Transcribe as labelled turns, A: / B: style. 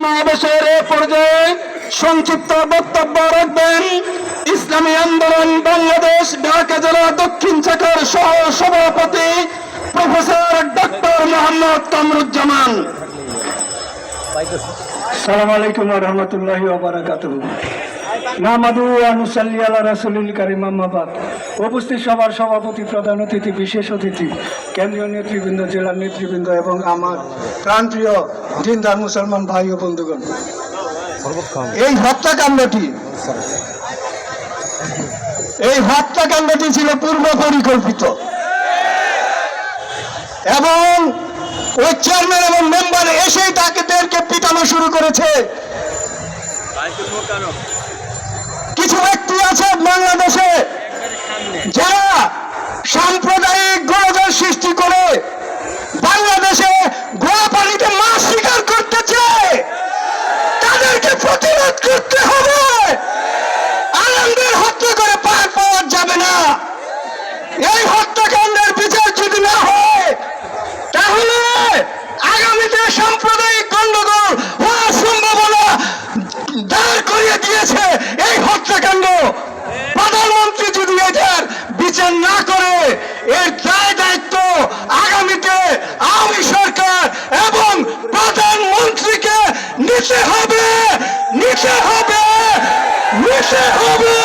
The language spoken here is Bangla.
A: সমাবেশের পর্যায়ে সংক্ষিপ্ত বক্তব্য রাখবেন। ইসলামী আন্দোলন বাংলাদেশ, ঢাকা জেলা দক্ষিণ শাখার সহ সভাপতি প্রফেসর ডক্টর মোহাম্মদ কামরুজ্জামান।
B: সালাম আলাইকুম রহমতুল্লাহি নামাদু আনুসাল্লি আলা রাসুলিল কারিম আম্মাবাদ উপস্থিত সভার সভাপতি, প্রধান অতিথি, বিশেষ অতিথি, কেন্দ্রীয় নেতৃবৃন্দ জেলার নেতৃবৃন্দ এবং আমার প্রাণপ্রিয় দিনদার মুসলমান ভাই ও বন্ধুগণ। এই হত্যাকাণ্ডটি এই হত্যাকাণ্ডটি ছিল পূর্ব পরিকল্পিত। এবং ওই চেয়ারম্যান এবং মেম্বার এসেই তাকেদেরকে পিটানো শুরু করেছে। কিছু ব্যক্তি আছে বাংলাদেশে যারা সাম্প্রদায়িক গোলযোগ সৃষ্টি করে বাংলাদেশে গোয়া পানিতে মাছ শিকার করতে চায় তাদেরকে প্রতিরোধ করতে হবে। আনন্দের হত্যা করে পার পাওয়া যাবে না। এই হত্যাকাণ্ডের বিচার যদি না হয়, তাহলে আগামীতে সাম্প্রদায়িক গন্ডগোল হওয়ার সম্ভাবনা দাঁড় করিয়ে দিয়েছে এই হত্যাকাণ্ড প্রধানমন্ত্রী যদি এটার বিচার না করে, এর দায় দায়িত্ব আগামীতে আওয়ামী সরকার এবং প্রধানমন্ত্রীকে নিতে হবে। মিশে হবে মিশে হবে।